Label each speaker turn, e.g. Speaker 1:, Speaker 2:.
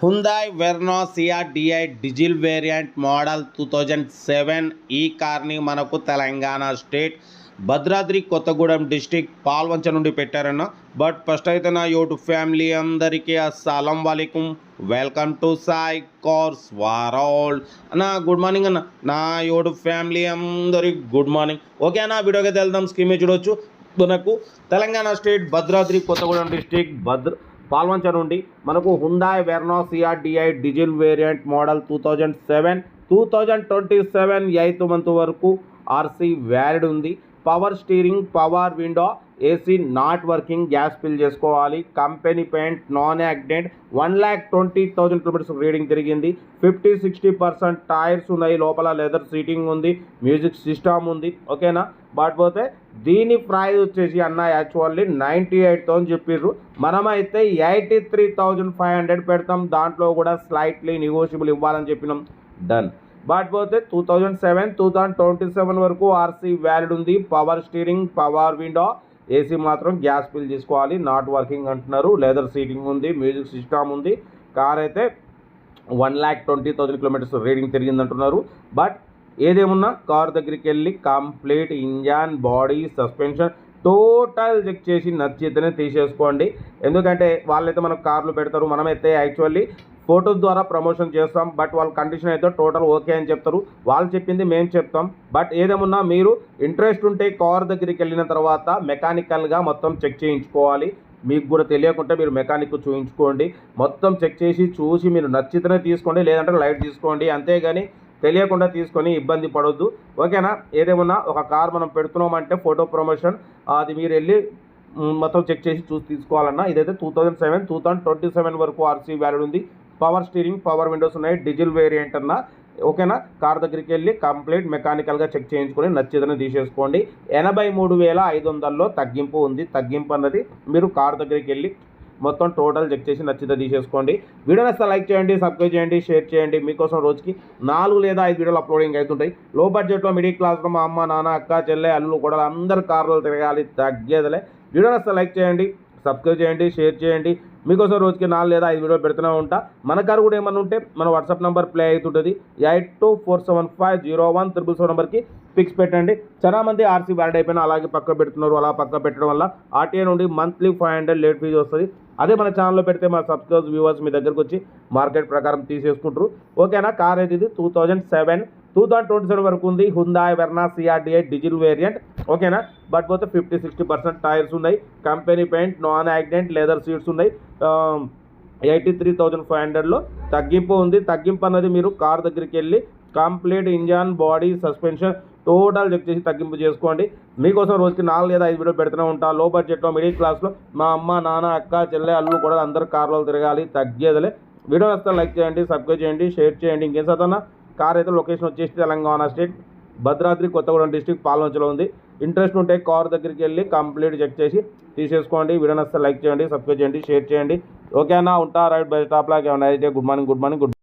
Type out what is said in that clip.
Speaker 1: Hyundai Verna CR DI diesel variant model two thousand seven ఈ కార్ని మనకు Telangana state Bhadradri Kothagudem district Palvancha నుండి పెట్టారన్న. బట్ ఫస్ట్ అయితే నా యూట్యూబ్ ఫ్యామిలీ అందరికీ అస్సలం వాలేకుం. వెల్కమ్ టు సాయి కోర్స్ వారాల్ అన్న గుడ్ మార్నింగ్ అన్న. నా యూట్యూబ్ ఫ్యామిలీ అందరికి గుడ్ మార్నింగ్. ఓకే అన్న వీడియోకి వెళ్దాం స్కీమ్ చూడొచ్చు. మనకు తెలంగాణ స్టేట్ భద్రాద్రి కొత్తగూడెం డిస్టిక్ భద్ర పాల్వంచ నుండి మనకు Hyundai Verna CRDI diesel variant model two thousand seven two thousand twenty seven eighth month వరకు ఆర్సీ వ్యాలిడ్ ఉంది. Power steering power window AC not working gas fill చేసుకోవాలి. Company paint non accident one lakh twenty thousand kilometres reading తిరిగింది. Fifty sixty percent tyres ఉన్నాయి. లోపల leather seating ఉంది. Music system ఉంది. ఓకేనా? But పోతే దీని ప్రైజ్ వచ్చేసి అన్న యాక్చువల్లీ నైంటీ ఎయిట్ థౌసండ్ చెప్పిర్రు. మనమైతే eighty three thousand five hundred పెడతాం. దాంట్లో కూడా స్లైట్లీ నెగోషియబుల్ ఇవ్వాలని చెప్పినాం. డన్ బట్ పోతే two thousand seven two thousand twenty seven వరకు ఆర్సీ వ్యాలిడ్ ఉంది. Power steering power window AC మాత్రం గ్యాస్ ఫిల్ చేసుకోవాలి. నాట్ వర్కింగ్ అంటున్నారు. లెదర్ సీటింగ్ ఉంది. మ్యూజిక్ సిస్టమ్ ఉంది. కార్ అయితే one lakh twenty thousand kilometres reading తిరిగిందంటున్నారు. But ఏదేమున్నా కార్ దగ్గరికి వెళ్ళి complete engine body suspension total check చేసి నచ్చితేనే తీసేసుకోండి. ఎందుకంటే వాళ్ళైతే మనకు కార్లు పెడతారు. మనమైతే యాక్చువల్లీ ఫోటోస్ ద్వారా ప్రమోషన్ చేస్తాం బట్ వాళ్ళ కండిషన్ అయితే టోటల్ ఓకే అని చెప్తారు. వాళ్ళు చెప్పింది మేము చెప్తాం. బట్ ఏదేమున్నా మీరు ఇంట్రెస్ట్ ఉంటే కార్ దగ్గరికి వెళ్ళిన తర్వాత మెకానికల్గా మొత్తం చెక్ చేయించుకోవాలి. మీకు కూడా తెలియకుంటే మీరు మెకానిక్ చూయించుకోండి. మొత్తం చెక్ చేసి చూసి మీరు నచ్చితేనే తీసుకోండి లేదంటే లైట్ తీసుకోండి. అంతేగాని తెలియకుండా తీసుకొని ఇబ్బంది పడొద్దు. ఓకేనా? ఏదేమన్నా ఒక కార్ మనం పెడుతున్నామంటే ఫోటో ప్రమోషన్ అది మీరు వెళ్ళి మొత్తం చెక్ చేసి చూసి తీసుకోవాలన్నా ఇదైతే two thousand seven two thousand twenty seven వరకు ఆర్సీ వ్యాలిడ్ ఉంది. పవర్ స్టీరింగ్ పవర్ విండోస్ ఉన్నాయి డిజిల్ వేరియంట్ అన్న. ఓకేనా? కార్ దగ్గరికి వెళ్ళి కంప్లీట్ మెకానికల్గా చెక్ చేయించుకొని నచ్చేదని తీసేసుకోండి. ఎనభై మూడు వేల ఐదు వందల్లో తగ్గింపు ఉంది. తగ్గింపు అన్నది మీరు కార్ దగ్గరికి వెళ్ళి మొత్తం టోటల్ చెక్ చేసి నచ్చితే తీసేసుకోండి. వీడియో నచ్చితే లైక్ చేయండి సబ్స్క్రైబ్ చేయండి షేర్ చేయండి. మీకోసం రోజుకి నాలుగు లేదా ఐదు వీడియోలు అప్లోడింగ్ అవుతుంటాయి. లో బడ్జెట్లో మిడిల్ క్లాస్లో మా అమ్మ నాన్న అక్క చెల్లె అల్లు కూడా అందరు కార్లు తిరగాలి తగ్గేదలే. వీడియో నచ్చితే లైక్ చేయండి సబ్స్క్రైబ్ చేయండి షేర్ చేయండి. మీకోసం రోజుకి నాలుగు లేదా ఐదు వీడియోలు పెడుతూనే ఉంటా. మన కారు కూడా ఏమన్నా ఉంటే మన వాట్సాప్ నెంబర్ ప్లే అవుతుంటుంది. Eight two four seven five zero one triple seven నెంబర్కి ఫిక్స్ పెట్టండి. చాలా మంది ఆర్సీ వ్యాలిడ్ అయిపోయినా అలాగే పక్క పెడుతున్నారు. అలా పక్క పెట్టడం వల్ల ఆర్టీఏ నుండి monthly five hundred late fee వస్తుంది. అదే మన ఛానల్లో పెడితే మా సబ్స్క్రైబ్ వ్యూవర్స్ మీ దగ్గరకు వచ్చి మార్కెట్ ప్రకారం తీసేసుకుంటారు. ఓకేనా? కార్ అయితే ఇది? Two thousand seven. Two thousand twenty seven వరకు ఉంది. Hyundai Verna CRDi diesel variant. ఓకేనా? బట్ పోతే ఫిఫ్టీ సిక్స్టీ పర్సెంట్ టైర్స్ ఉన్నాయి. Company paint non accident leather seats ఉన్నాయి ఎయిటీ త్రీ థౌజండ్ ఫైవ్ హండ్రెడ్లో తగ్గింపు ఉంది. తగ్గింపు అన్నది మీరు కార్ దగ్గరికి వెళ్ళి complete engine body suspension total check చేసి తగ్గింపు చేసుకోండి. మీకోసం రోజుకి నాలుగు లేదా ఐదు వీడియో పెడుతూనే ఉంటా. లో బడ్జెట్లో మిడిల్ క్లాస్లో మా అమ్మ నాన్న అక్క చెల్లె అల్లు కూడా అందరు కార్లో తిరగాలి. తగ్గేదిలే. వీడియో వస్తే లైక్ చేయండి సబ్స్క్రైబ్ చేయండి షేర్ చేయండి. ఇంకేం చదవన్నా కార్ అయితే లొకేషన్ వచ్చేసి తెలంగాణ స్టేట్. భద్రాద్రి కొత్తగూడెం డిస్టిక్ పాలనంచలో ఉంది. ఇంట్రెస్ట్ ఉంటే కార్ దగ్గరికి వెళ్ళి కంప్లీట్ చెక్ చేసి తీసేసుకోండి. వీడియో వస్తే లైక్ చేయండి సబ్స్క్రైబ్ చేయండి షేర్ చేయండి. ఓకేనా ఉంటా రైట్ బై స్టాప్ లాగా ఏమైనా అయితే good morning good morning good